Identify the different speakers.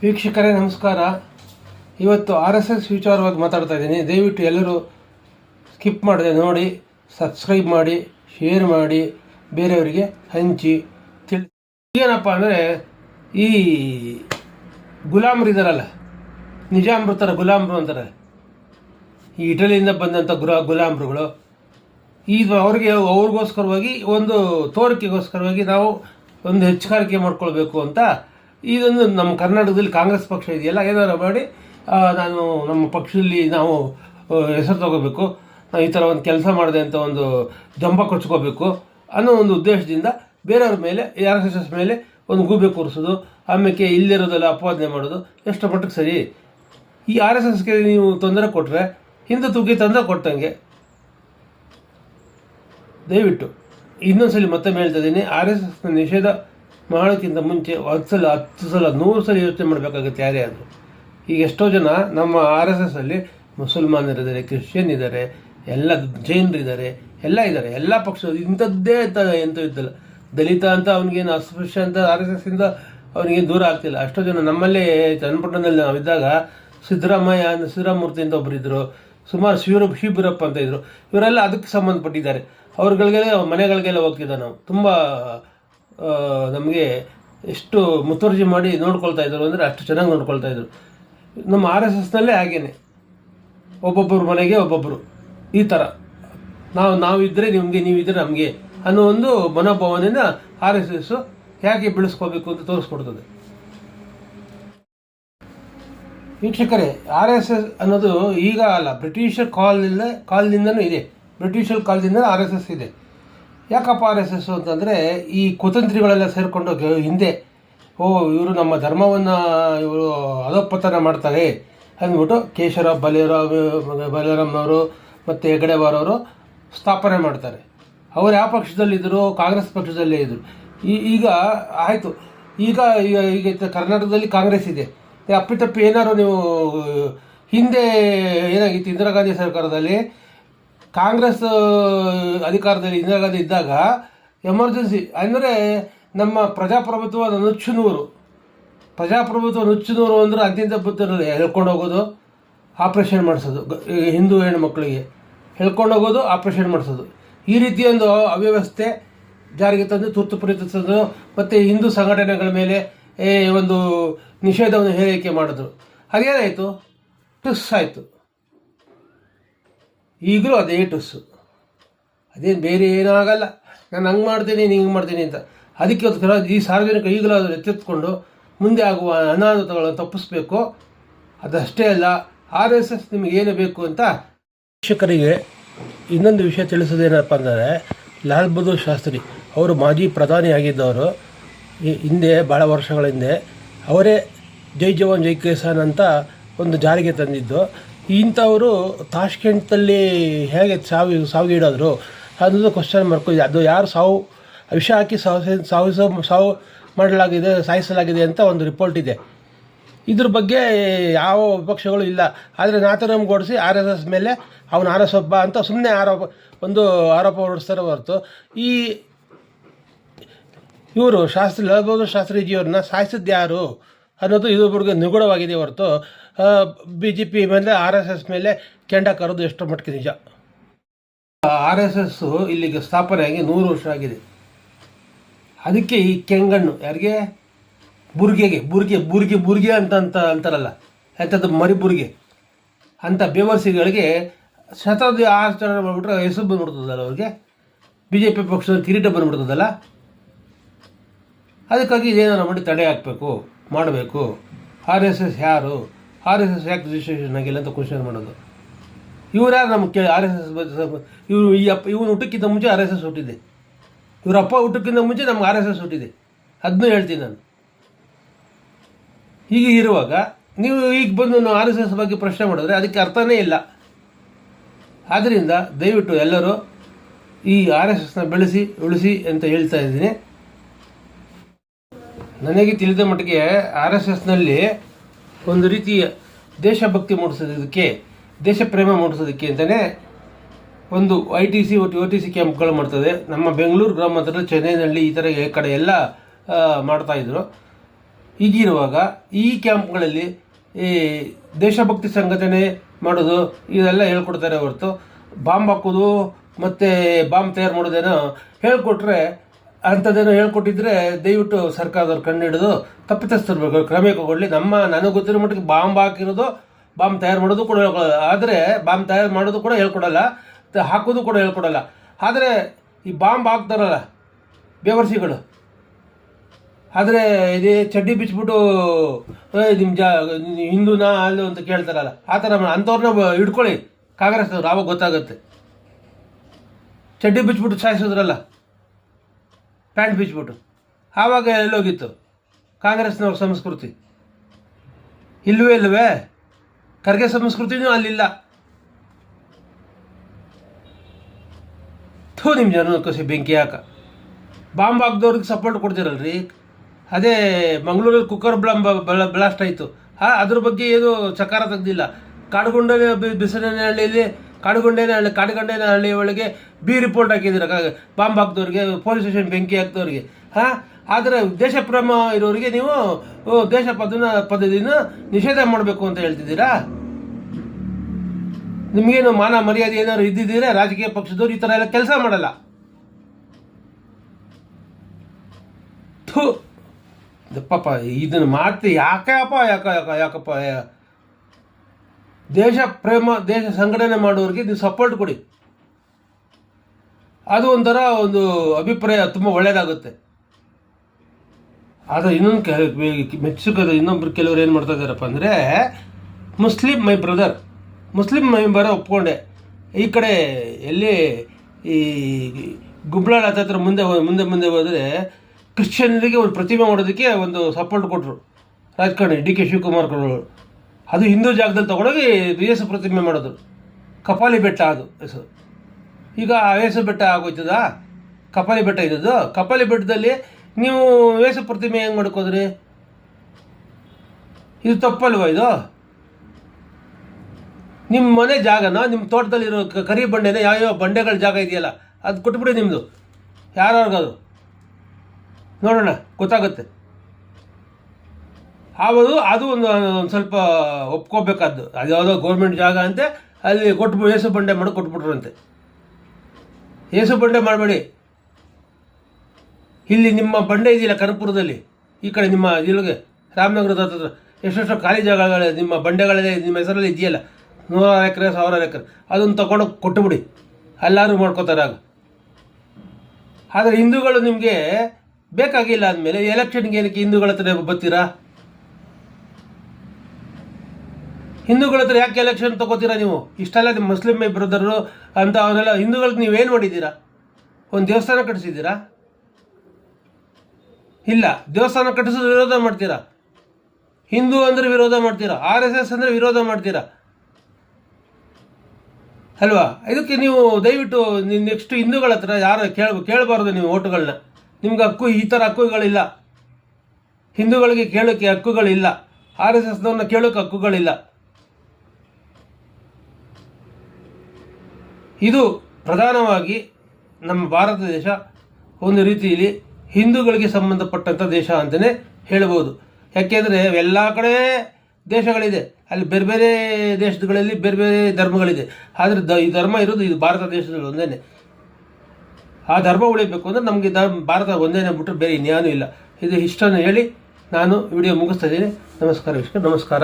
Speaker 1: ವೀಕ್ಷಕರೇ, ನಮಸ್ಕಾರ. ಇವತ್ತು ಆರ್ ಎಸ್ ಎಸ್ ವಿಚಾರವಾಗಿ ಮಾತಾಡ್ತಾ ಇದ್ದೀನಿ. ದಯವಿಟ್ಟು ಎಲ್ಲರೂ ಸ್ಕಿಪ್ ಮಾಡದೆ ನೋಡಿ, ಸಬ್ಸ್ಕ್ರೈಬ್ ಮಾಡಿ, ಶೇರ್ ಮಾಡಿ, ಬೇರೆಯವರಿಗೆ ಹಂಚಿ ತಿಳಿ, ಏನಪ್ಪ ಅಂದರೆ, ಈ ಗುಲಾಮರಿದಾರಲ್ಲ ನಿಜಾಮೃತರ ಗುಲಾಮ್ರು ಅಂತಾರೆ. ಈ ಇಟಲಿಯಿಂದ ಬಂದಂಥ ಗುರ, ಗುಲಾಮ್ರುಗಳು. ಇದು ಅವ್ರಿಗೆ, ಅವ್ರಿಗೋಸ್ಕರವಾಗಿ, ಒಂದು ತೋರಿಕೆಗೋಸ್ಕರವಾಗಿ ನಾವು ಒಂದು ಹೆಚ್ಚುಗಾರಿಕೆ ಮಾಡ್ಕೊಳ್ಬೇಕು ಅಂತ ಇದೊಂದು ನಮ್ಮ ಕರ್ನಾಟಕದಲ್ಲಿ ಕಾಂಗ್ರೆಸ್ ಪಕ್ಷ ಇದೆಯಲ್ಲ ಏನಾರು ಮಾಡಿ ನಾನು ನಮ್ಮ ಪಕ್ಷದಲ್ಲಿ ನಾವು ಹೆಸರು ತಗೋಬೇಕು. ಈ ಥರ ಒಂದು ಕೆಲಸ ಮಾಡಿದೆ ಅಂತ ಒಂದು ಜಂಬ ಕೊಚ್ಕೋಬೇಕು ಅನ್ನೋ ಒಂದು ಉದ್ದೇಶದಿಂದ ಬೇರೆಯವ್ರ ಮೇಲೆ ಆರ್ ಎಸ್ ಎಸ್ ಮೇಲೆ ಒಂದು ಗೂಬೆ ಕೂರಿಸೋದು ಆಮೇಲೆ ಇಲ್ಲಿರೋದೆಲ್ಲ ಅಪವಾದನೆ ಮಾಡೋದು, ಎಷ್ಟು ಮಟ್ಟಕ್ಕೆ ಸರಿ? ಈ ಆರ್ ಎಸ್ ಎಸ್ಗೆ ನೀವು ತೊಂದರೆ ಕೊಟ್ಟರೆ ಹಿಂದುತ್ವಕ್ಕೆ ತೊಂದರೆ ಕೊಟ್ಟಂಗೆ. ದಯವಿಟ್ಟು ಇನ್ನೊಂದ್ಸಲಿ ಮತ್ತೆ ಹೇಳ್ತಾ ಇದ್ದೀನಿ ಆರ್ ಎಸ್ ಎಸ್ನ ನಿಷೇಧ ಮಾಡೋಕ್ಕಿಂತ ಮುಂಚೆ ಹತ್ತು ಸಲ ಹತ್ತು ಸಲ, ನೂರು ಸಲ ಯೋಚನೆ ಮಾಡಬೇಕಾಗುತ್ತೆ ಯಾರೇ ಅದು ಈಗ ಎಷ್ಟೋ ಜನ ನಮ್ಮ ಆರ್ ಎಸ್ ಎಸ್ ಅಲ್ಲಿ ಮುಸಲ್ಮಾನರಿದ್ದಾರೆ ಕ್ರಿಶ್ಚಿಯನ್ ಇದ್ದಾರೆ ಎಲ್ಲ ಜೈನರಿದ್ದಾರೆ, ಎಲ್ಲ ಇದ್ದಾರೆ. ಎಲ್ಲ ಪಕ್ಷ ಇಂಥದ್ದೇ ಅಂತ ಎಂತ ಇದ್ದಲ್ಲ. ದಲಿತ ಅಂತ ಅವನಿಗೇನು ಅಸ್ಪೃಶ್ಯ ಅಂತ ಆರ್ ಎಸ್ ಎಸ್ ಇಂದ ಅವನಿಗೇನು ದೂರ ಆಗ್ತಿಲ್ಲ. ಅಷ್ಟೋ ಜನ ನಮ್ಮಲ್ಲೇ ಚನ್ನಪಟ್ಟಣದಲ್ಲಿ ನಾವಿದ್ದಾಗ ಸಿದ್ದರಾಮಯ್ಯ ಸಿದ್ದರಾಮೂರ್ತಿ ಅಂತ ಒಬ್ಬರು ಇದ್ರು ಸುಮಾರು ಶಿವರ ಶಿಬಿರಪ್ಪ ಅಂತ ಇದ್ದರು ಇವರೆಲ್ಲ ಅದಕ್ಕೆ ಸಂಬಂಧಪಟ್ಟಿದ್ದಾರೆ. ಅವ್ರಗಳಿಗೆಲ್ಲ, ಮನೆಗಳಿಗೆಲ್ಲ ಹೋಗ್ತಿದ್ದ ನಾವು. ತುಂಬ ನಮಗೆ ಎಷ್ಟು ಮುತುವರ್ಜಿ ಮಾಡಿ ನೋಡ್ಕೊಳ್ತಾ ಇದ್ದರು ಅಂದರೆ ಅಷ್ಟು ಚೆನ್ನಾಗಿ ನೋಡ್ಕೊಳ್ತಾ ಇದ್ದರು ನಮ್ಮ ಆರ್ ಎಸ್ ಎಸ್ನಲ್ಲೇ ಹಾಗೇನೆ. ಒಬ್ಬೊಬ್ಬರು ಮನೆಗೆ ಒಬ್ಬೊಬ್ಬರು ಈ ಥರ ನಾವು ನಾವಿದ್ದರೆ ನಿಮಗೆ ನೀವಿದ್ದರೆ ನಮಗೆ ಅನ್ನೋ ಒಂದು ಮನೋಭಾವನೆಯನ್ನು ಆರ್ ಎಸ್ ಎಸ್ ಹೇಗೆ ಬೆಳೆಸ್ಕೋಬೇಕು ಅಂತ ತೋರಿಸ್ಕೊಡ್ತದೆ. ವೀಕ್ಷಕರೇ ಆರ್ ಎಸ್ ಎಸ್ ಅನ್ನೋದು ಈಗ ಅಲ್ಲ, ಬ್ರಿಟಿಷರ್ ಕಾಲದಿಂದ ಕಾಲದಿಂದನೂ ಇದೆ. ಬ್ರಿಟಿಷರ್ ಕಾಲದಿಂದ ಆರ್ ಎಸ್ ಎಸ್ ಇದೆ. ಯಾಕಪ್ಪ ಆರ್ ಎಸ್ ಎಸ್ ಅಂತಂದರೆ ಈ ಕುತಂತ್ರಿಗಳೆಲ್ಲ ಸೇರಿಕೊಂಡು ಹಿಂದೆ, ಓ, ಇವರು ನಮ್ಮ ಧರ್ಮವನ್ನು ಇವರು ಅಧೋಪತನ ಮಾಡ್ತಾರೆ ಅಂದ್ಬಿಟ್ಟು ಕೇಶವರಾವ್ ಬಲೇರಾವ್ ಬಲರಾಮ್ನವರು ಮತ್ತು ಹೆಗಡೆವಾರವರು ಸ್ಥಾಪನೆ ಮಾಡ್ತಾರೆ. ಅವರು ಯಾವ ಪಕ್ಷದಲ್ಲಿದ್ದರು? ಕಾಂಗ್ರೆಸ್ ಪಕ್ಷದಲ್ಲೇ ಇದ್ದರು ಈಗ ಆಯಿತು. ಈಗ ಈಗ ಕರ್ನಾಟಕದಲ್ಲಿ ಕಾಂಗ್ರೆಸ್ ಇದೆ. ಅಪ್ಪಿತಪ್ಪಿ ಏನಾದ್ರು ನೀವು, ಹಿಂದೆ ಏನಾಗಿತ್ತು? ಇಂದಿರಾ ಗಾಂಧಿ ಸರ್ಕಾರದಲ್ಲಿ ಕಾಂಗ್ರೆಸ್ ಅಧಿಕಾರದಲ್ಲಿ ಇಂದಿರಾ ಗಾಂಧಿ ಇದ್ದಾಗ ಎಮರ್ಜೆನ್ಸಿ, ಅಂದರೆ ನಮ್ಮ ಪ್ರಜಾಪ್ರಭುತ್ವ ನುಚ್ಚುನೂರು ಪ್ರಜಾಪ್ರಭುತ್ವ ನುಚ್ಚುನೂರು ಅಂದರೆ ಅತ್ಯಂತ ಬುದ್ಧರಲ್ಲಿ ಹೇಳ್ಕೊಂಡು ಹೋಗೋದು, ಆಪ್ರೇಷನ್ ಮಾಡಿಸೋದು ಹಿಂದೂ ಹೆಣ್ಣು ಮಕ್ಕಳಿಗೆ ಹೇಳ್ಕೊಂಡು ಹೋಗೋದು, ಆಪ್ರೇಷನ್ ಮಾಡಿಸೋದು. ಈ ರೀತಿಯೊಂದು ಅವ್ಯವಸ್ಥೆ ಜಾರಿಗೆ ತಂದು, ತುರ್ತು ಪರಿತಿಸೋದು ಮತ್ತು ಹಿಂದೂ ಸಂಘಟನೆಗಳ ಮೇಲೆ ಒಂದು ನಿಷೇಧವನ್ನು ಹೇರಿಕೆ ಮಾಡಿದ್ರು. ಹಾಗೇನಾಯಿತು? ಟಿಸ್ ಆಯಿತು. ಈಗಲೂ ಅದೇ ಟುಸ್ಸು ಅದೇನು ಬೇರೆ ಏನಾಗಲ್ಲ ನಾನು ಹಂಗೆ ಮಾಡ್ತೀನಿ, ನೀನು ಹಿಂಗೆ ಮಾಡ್ತೀನಿ ಅಂತ. ಅದಕ್ಕೋಸ್ಕರ ಈ ಸಾರ್ವಜನಿಕ ಈಗಲೂ ಅದನ್ನು ಎತ್ತೆತ್ಕೊಂಡು ಮುಂದೆ ಆಗುವ ಅನಾಹುತಗಳನ್ನು ತಪ್ಪಿಸ್ಬೇಕು. ಅದಷ್ಟೇ ಅಲ್ಲ, ಆರ್ ಎಸ್ ಎಸ್ ನಿಮಗೆ ಏನು ಬೇಕು ಅಂತ ಶಿಕ್ಷಕರಿಗೆ ಇನ್ನೊಂದು ವಿಷಯ ತಿಳಿಸೋದೇನಪ್ಪ ಅಂದರೆ, ಲಾಲ್ ಬಹದ್ದೂರ್ ಶಾಸ್ತ್ರಿ ಅವರು ಮಾಜಿ ಪ್ರಧಾನಿ ಆಗಿದ್ದವರು. ಹಿಂದೆ ಭಾಳ ವರ್ಷಗಳ ಹಿಂದೆ ಅವರೇ ಜೈ ಜವಾನ್, ಜೈ ಕಿಸಾನ್ ಅಂತ ಒಂದು ಜಾರಿಗೆ ತಂದಿದ್ದು. ಇಂಥವರು ತಾಷ್ಕೆಂಟಲ್ಲಿ ಹೇಗೆ ಸಾವು ಸಾವಿಗೀಡಾದರು ಅನ್ನೋದು ಕ್ವಶನ್ ಮಾರ್ಕ್ ಇದೆ. ಅದು ಯಾರು ಸಾವು, ವಿಷ ಹಾಕಿ ಸಾವು ಸಾವು ಸಾವು ಮಾಡಲಾಗಿದೆ, ಸಾಯಿಸಲಾಗಿದೆ ಅಂತ ಒಂದು ರಿಪೋರ್ಟ್ ಇದೆ. ಇದ್ರ ಬಗ್ಗೆ ಯಾವ ವಿಪಕ್ಷಗಳು ಇಲ್ಲ. ಆದರೆ Nathuram Godse R S S ಮೇಲೆ ಅವನು ಆರ್ ಎಸ್ ಒಬ್ಬ ಅಂತ ಸುಮ್ಮನೆ ಆರೋಪ, ಒಂದು ಆರೋಪ ಹೊರಡಿಸ್ತಾರೆ ಹೊರತು. ಈ ಇವರು ಶಾಸ್ತ್ರಿ ಲಾಲ್ ಬಹದ್ದೂರ್ ಶಾಸ್ತ್ರೀಜಿಯವ್ರನ್ನ ಸಾಯಿಸಿದ್ದು ಯಾರು ಅನ್ನೋದು ಬಗ್ಗೆ ನಿಗೂಢವಾಗಿದೆ ಹೊರತು. ಬಿ ಜೆ ಪಿ ಮೇಲೆ, ಆರ್ ಎಸ್ ಎಸ್ ಮೇಲೆ ಕೆಂಡ ಕರೋದು ಎಷ್ಟೋ ಮಟ್ಟಿಗೆ ನಿಜ. ಆರ್ ಎಸ್ ಎಸ್ ಇಲ್ಲಿಗೆ ಸ್ಥಾಪನೆಯಾಗಿ ನೂರು ವರ್ಷ ಆಗಿದೆ. ಅದಕ್ಕೆ ಈ ಕೆಂಗಣ್ಣು, ಯಾರಿಗೆ? ಬುರ್ಗೆಗೆ, ಬುರ್ಗೆ ಬುರ್ಗೆ ಬುರ್ಗೆ ಅಂತ ಅಂತ ಅಂತಾರಲ್ಲ, ಎಂಥದ್ದು ಮರಿ ಬುರ್ಗೆ ಅಂಥ ಬೇವರ್ಸಿಗಳಿಗೆ ಶತಾಬ್ದಿ ಆಚರಣೆ ಮಾಡಿಬಿಟ್ರೆ ಹೆಸರು ಬಂದ್ಬಿಡ್ತದಲ್ಲ ಅವ್ರಿಗೆ? ಬಿ ಜೆ ಪಿ ಪಕ್ಷದ ಕಿರೀಟ ಬಂದ್ಬಿಡ್ತದಲ್ಲ? ಅದಕ್ಕಾಗಿ ಇದೇನೋ ಮಾಡಿ ತಡೆ ಹಾಕಬೇಕು, ಮಾಡಬೇಕು. ಆರ್ ಎಸ್ ಎಸ್ ಯಾರು? ಆರ್ ಎಸ್ ಎಸ್ ಯಾಕೆ ರಿಜಿಸ್ಟ್ರೇಷನ್ ಆಗಿಲ್ಲ ಅಂತ ಕ್ವಶನ್ ಮಾಡೋದು? ಇವ್ರು ನಮ್ಮ ಕೇ ಆರ್ ಎಸ್ ಎಸ್ ಇವರು ಈ ಅಪ್ಪ ಇವನು ಹುಟ್ಟಕ್ಕಿಂತ ಮುಂಚೆ ಆರ್ ಎಸ್ ಎಸ್ ಹುಟ್ಟಿದೆ ಇವ್ರ ಅಪ್ಪ ಹುಟ್ಟಕ್ಕಿಂತ ಮುಂಚೆ ನಮ್ಗೆ ಆರ್ ಎಸ್ ಎಸ್ ಹುಟ್ಟಿದೆ. ಅದನ್ನೂ ಹೇಳ್ತೀನಿ ನಾನು. ಹೀಗೆ ಇರುವಾಗ ನೀವು ಈಗ ಬಂದು ಆರ್ ಎಸ್ ಎಸ್ ಬಗ್ಗೆ ಪ್ರಶ್ನೆ ಮಾಡಿದ್ರೆ ಅದಕ್ಕೆ ಅರ್ಥನೇ ಇಲ್ಲ. ಆದ್ದರಿಂದ ದಯವಿಟ್ಟು ಎಲ್ಲರೂ ಈ ಆರ್ ಎಸ್ ಎಸ್ನ ಬೆಳೆಸಿ, ಉಳಿಸಿ ಅಂತ ಹೇಳ್ತಾ ಇದ್ದೀನಿ. ನನಗೆ ತಿಳಿದ ಮಟ್ಟಿಗೆ ಆರ್ ಎಸ್ ಎಸ್ನಲ್ಲಿ ಒಂದು ರೀತಿಯ ದೇಶಭಕ್ತಿ ಮೂಡಿಸೋದಕ್ಕೆ ದೇಶ ಪ್ರೇಮ ಮೂಡಿಸೋದಕ್ಕೆ ಅಂತಲೇ ಒಂದು I T C O T C ಕ್ಯಾಂಪ್ಗಳು ಮಾಡ್ತದೆ. ನಮ್ಮ ಬೆಂಗಳೂರು ಗ್ರಾಮಾಂತರ ಚೆನ್ನೈನಲ್ಲಿ ಈ ಥರ ಕಡೆ ಎಲ್ಲ ಮಾಡ್ತಾಯಿದ್ರು ಹೀಗಿರುವಾಗ ಈ ಕ್ಯಾಂಪ್ಗಳಲ್ಲಿ ಈ ದೇಶಭಕ್ತಿ ಸಂಘಟನೆ ಮಾಡೋದು, ಇದೆಲ್ಲ ಹೇಳ್ಕೊಡ್ತಾರೆ ಹೊರತು. ಬಾಂಬ್ ಹಾಕೋದು ಮತ್ತು ಬಾಂಬ್ ತಯಾರು ಮಾಡೋದೇನೋ ಹೇಳ್ಕೊಟ್ರೆ ಅಂಥದ್ದೇನೋ ಹೇಳ್ಕೊಟ್ಟಿದ್ರೆ ದಯವಿಟ್ಟು ಸರ್ಕಾರದವ್ರು ಕಣ್ಣು ಹಿಡಿದು ತಪ್ಪಿತಸ್ಥರು ಬೇಕು ಕ್ರಮ ಕೈಗೊಳ್ಳಿ. ನಮ್ಮ ನನಗೆ ಗೊತ್ತಿರೋ ಮಟ್ಟಿಗೆ ಬಾಂಬ್ ಹಾಕಿರೋದು ಬಾಂಬ್ ತಯಾರು ಮಾಡೋದು ಕೂಡ ಹೇಳ್ಕೊಡಲ್ಲ. ಆದರೆ ಬಾಂಬ್ ತಯಾರು ಮಾಡೋದು ಕೂಡ ಹೇಳ್ಕೊಡಲ್ಲ. ಹಾಕೋದು ಕೂಡ ಹೇಳ್ಕೊಡಲ್ಲ. ಆದರೆ ಈ ಬಾಂಬ್ ಹಾಕ್ತಾರಲ್ಲ ಬೇವರ್ಸಿಗಳು. ಆದರೆ ಇದೇ ಚಡ್ಡಿ ಬಿಚ್ಬಿಟ್ಟು ನಿಮ್ಮ ಜಾ, ಹಿಂದೂನಾ ಅಲ್ಲು ಅಂತ ಕೇಳ್ತಾರಲ್ಲ. ಆ ಥರ ಅಂಥವ್ರನ್ನ ಹಿಡ್ಕೊಳ್ಳಿ. ಕಾಂಗ್ರೆಸ್ನವ್ರು ಆವಾಗ ಗೊತ್ತಾಗುತ್ತೆ. ಚಡ್ಡಿ ಬಿಚ್ಚಿಬಿಟ್ಟು ಸಾಯಿಸಿದ್ರಲ್ಲ. ಪ್ಯಾಂಟ್ ಬಿಚ್ಚಿಬಿಟ್ಟು ಆವಾಗ ಎಲ್ಲೋಗಿತ್ತು. ಕಾಂಗ್ರೆಸ್ನವ್ರ ಸಂಸ್ಕೃತಿ. ಇಲ್ಲವೇ ಇಲ್ಲವೇ ಖರ್ಗೆ ಸಂಸ್ಕೃತಿನೂ ಅಲ್ಲಿಲ್ಲ. ಥೂ ನಿಮ್ಮ ಜನ ಕಸಿ ಬೆಂಕಿ ಹಾಕ. ಬಾಂಬ್ ಹಾಕ್ದವ್ರಿಗೆ ಸಪೋರ್ಟ್ ಕೊಡ್ತೀರಲ್ರಿ? ಅದೇ ಮಂಗಳೂರಲ್ಲಿ ಕುಕ್ಕರ್ ಬ್ಲಾಂಬ್ ಬ್ಲಾಸ್ಟ್ ಆಯಿತು. ಅದ್ರ ಬಗ್ಗೆ ಏನು ಚಕಾರ ತೆಗ್ದಿಲ್ಲ. ಕಾಡುಗೊಂಡ ಬಿಸಿನಹಳ್ಳಿಯಲ್ಲಿ ಕಾಡುಗೊಂಡೇನಹಳ್ಳಿ ಕಾಡುಗೊಂಡೇನಹಳ್ಳಿ ಒಳಗೆ ಬಿ ರಿಪೋರ್ಟ್ ಹಾಕಿದ್ದೀರ ಬಾಂಬ್ ಹಾಕ್ದವ್ರಿಗೆ ಪೊಲೀಸ್ ಸ್ಟೇಷನ್ ಬೆಂಕಿ ಹಾಕ್ದವ್ರಿಗೆ. ಹಾಂ? ಆದರೆ ದೇಶಪ್ರೇಮ ಇರೋರಿಗೆ ನೀವು ದೇಶ ಪದನ ಪದ್ಧತಿನ ನಿಷೇಧ ಮಾಡಬೇಕು ಅಂತ ಹೇಳ್ತಿದ್ದೀರಾ? ನಿಮಗೇನು ಮಾನ ಮರ್ಯಾದೆ ಏನಾದ್ರು ಇದ್ದಿದ್ದೀರಾ? ರಾಜಕೀಯ ಪಕ್ಷದವ್ರು ಈ ಥರ ಎಲ್ಲ ಕೆಲಸ ಮಾಡಲ್ಲ. ಥೂ. ಪಾಪ, ಇದನ್ನು ಮಾಡ್ತಿ ಯಾಕೆ ಅಪ್ಪ ಯಾಕ ಯಾಕ, ಯಾಕಪ್ಪ ದೇಶ ಪ್ರೇಮ, ದೇಶ ಸಂಘಟನೆ ಮಾಡೋರಿಗೆ ನೀವು ಸಪೋರ್ಟ್ ಕೊಡಿ. ಅದು ಒಂಥರ ಒಂದು ಅಭಿಪ್ರಾಯ ತುಂಬ ಒಳ್ಳೆಯದಾಗುತ್ತೆ ಆದರೆ ಇನ್ನೊಂದು ಕೆ ಮೆಕ್ಸಿಕೋದ ಇನ್ನೊಬ್ರು ಕೆಲವರು ಏನು ಮಾಡ್ತಾ ಇದ್ದಾರಪ್ಪ ಅಂದರೆ, Muslim, my brother. Muslim, my bro ಒಪ್ಕೊಂಡೆ. ಈ ಕಡೆ ಎಲ್ಲಿ ಈ ಗುಬ್ಲಾಳ ಹತ್ರ ಮುಂದೆ ಮುಂದೆ ಮುಂದೆ ಹೋದರೆ ಕ್ರಿಶ್ಚಿಯನ್ರಿಗೆ ಒಂದು ಪ್ರತಿಮೆ ಮಾಡೋದಕ್ಕೆ ಒಂದು ಸಪೋರ್ಟ್ ಕೊಟ್ಟರು ರಾಜಕಾರಣಿ ಡಿ ಕೆ ಶಿವಕುಮಾರ್ ಅವರು ಅದು ಹಿಂದೂ ಜಾಗದಲ್ಲಿ ತಗೊಂಡೋಗಿ ಯೇಸು ಪ್ರತಿಮೆ ಮಾಡೋದು. ಕಪಾಲಿ ಬೆಟ್ಟ ಅದು ಹೆಸರು. ಈಗ ಆ ಬೆಟ್ಟ ಆಗೋಯ್ತದ? ಕಪಾಲಿ ಬೆಟ್ಟ ಇದ್ದದ್ದು? ಕಪಾಲಿ ಬೆಟ್ಟದಲ್ಲಿ ನೀವು ಯೇಸು ಪ್ರತಿಮೆ ಹೆಂಗೆ ಮಾಡ್ಕೋದ್ರಿ? ಇದು ತಪ್ಪಲ್ವಾ ಇದು? ನಿಮ್ಮ ಮನೆ ಜಾಗನ? ನಿಮ್ಮ ತೋಟದಲ್ಲಿರೋ ಕರಿ ಬಂಡೆನ ಯಾವ್ಯಾವ ಬಂಡೆಗಳ ಜಾಗ ಇದೆಯಲ್ಲ, ಅದು ಕೊಟ್ಬಿಡಿ ನಿಮ್ಮದು ಯಾರ್ಯಾರಿಗದು ನೋಡೋಣ, ಗೊತ್ತಾಗುತ್ತೆ. ಆವದು ಅದು ಒಂದು ಒಂದು ಸ್ವಲ್ಪ ಒಪ್ಕೋಬೇಕಾದ್ದು. ಅದು ಯಾವುದೋ ಗೌರ್ಮೆಂಟ್ ಜಾಗ ಅಂತೆ, ಅಲ್ಲಿ ಕೊಟ್ಬಿಟ್ಟು ಏಸು ಬಂಡೆ ಮಾಡಿ, ಕೊಟ್ಬಿಟ್ರಂತೆ. ಏಸು ಬಂಡೆ ಮಾಡಬೇಡಿ. ಇಲ್ಲಿ ನಿಮ್ಮ ಬಂಡೆ ಇದೆಯಲ್ಲ ಕನಪುರದಲ್ಲಿ? ಈ ಕಡೆ ನಿಮ್ಮ ಇಲ್ಲಿಗೆ, ರಾಮನಗರದ ಹತ್ರ ಎಷ್ಟೆಷ್ಟೋ ಖಾಲಿ ಜಾಗಗಳಿದೆ, ನಿಮ್ಮ ಬಂಡೆಗಳಿದೆ, ನಿಮ್ಮ ಹೆಸರಲ್ಲಿ ಇದೆಯಲ್ಲ? ನೂರಾರು ಎಕರೆ, ಸಾವಿರಾರು ಎಕರೆ. ಅದನ್ನು ತಗೊಂಡು ಕೊಟ್ಟುಬಿಡಿ ಎಲ್ಲರೂ ಮಾಡ್ಕೋತಾರೆ ಆಗ ಆದರೆ ಹಿಂದೂಗಳು ನಿಮಗೆ ಬೇಕಾಗಿಲ್ಲ ಅಂದಮೇಲೆ ಎಲೆಕ್ಷನ್ಗೆ ಏನಕ್ಕೆ ಹಿಂದೂಗಳ ಹತ್ರ ಬರ್ತೀರಾ? ಹಿಂದೂಗಳ ಹತ್ರ ಯಾಕೆ ಎಲೆಕ್ಷನ್ ತಗೋತೀರಾ ನೀವು? ಇಷ್ಟೆಲ್ಲ ನಿಮ್ಮ ಮುಸ್ಲಿಂ ಬ್ರದರು ಅಂತ ಅವನ್ನೆಲ್ಲ ಹಿಂದೂಗಳಿಗೆ ನೀವೇನು ಮಾಡಿದ್ದೀರಾ? ಒಂದು ದೇವಸ್ಥಾನ ಕಟ್ಟಿಸಿದ್ದೀರಾ ಇಲ್ಲ, ದೇವಸ್ಥಾನ ಕಟ್ಟಿಸೋದು ವಿರೋಧ ಮಾಡ್ತೀರಾ? ಹಿಂದೂ ಅಂದರೆ ವಿರೋಧ ಮಾಡ್ತೀರಾ? ಆರ್ ಎಸ್ ಎಸ್ ಅಂದರೆ ವಿರೋಧ ಮಾಡ್ತೀರಾ? ಅಲ್ವಾ? ಇದಕ್ಕೆ ನೀವು ದಯವಿಟ್ಟು ನೆಕ್ಸ್ಟ್ ಹಿಂದೂಗಳ ಹತ್ರ ಯಾರು ಕೇಳ ಕೇಳಬಾರ್ದು ನೀವು ಓಟುಗಳನ್ನ ನಿಮ್ಗೆ ಹಕ್ಕು ಈ ಥರ ಹಕ್ಕುಗಳಿಲ್ಲ. ಹಿಂದೂಗಳಿಗೆ ಕೇಳೋಕ್ಕೆ ಹಕ್ಕುಗಳಿಲ್ಲ. ಆರ್ ಎಸ್ ಎಸ್ನವ್ರನ್ನ ಕೇಳೋಕ್ಕೆ ಹಕ್ಕುಗಳಿಲ್ಲ. ಇದು ಪ್ರಧಾನವಾಗಿ ನಮ್ಮ ಭಾರತ ದೇಶ ಒಂದು ರೀತಿಯಲ್ಲಿ ಹಿಂದೂಗಳಿಗೆ ಸಂಬಂಧಪಟ್ಟಂಥ ದೇಶ ಅಂತಲೇ ಹೇಳ್ಬೋದು ಯಾಕೆಂದರೆ ಎಲ್ಲ ಕಡೆ ದೇಶಗಳಿದೆ. ಅಲ್ಲಿ ಬೇರೆ ಬೇರೆ ದೇಶಗಳಲ್ಲಿ ಬೇರೆ ಬೇರೆ ಧರ್ಮಗಳಿದೆ. ಆದರೆ ದ ಈ ಧರ್ಮ ಇರೋದು ಇದು ಭಾರತ ದೇಶದಲ್ಲಿ ಒಂದೇ ಆ ಧರ್ಮ ಉಳಿಬೇಕು ಅಂದರೆ ನಮಗೆ ಧರ್ಮ ಭಾರತ ಒಂದೇನೆ ಬಿಟ್ಟರೆ ಬೇರೆ ಇನ್ಯಾನೂ ಇಲ್ಲ. ಇದು ಇಷ್ಟನ್ನು ಹೇಳಿ ನಾನು ವಿಡಿಯೋ ಮುಗಿಸ್ತಾ ಇದ್ದೀನಿ. ನಮಸ್ಕಾರ ವಿಷ್ಣು. ನಮಸ್ಕಾರ.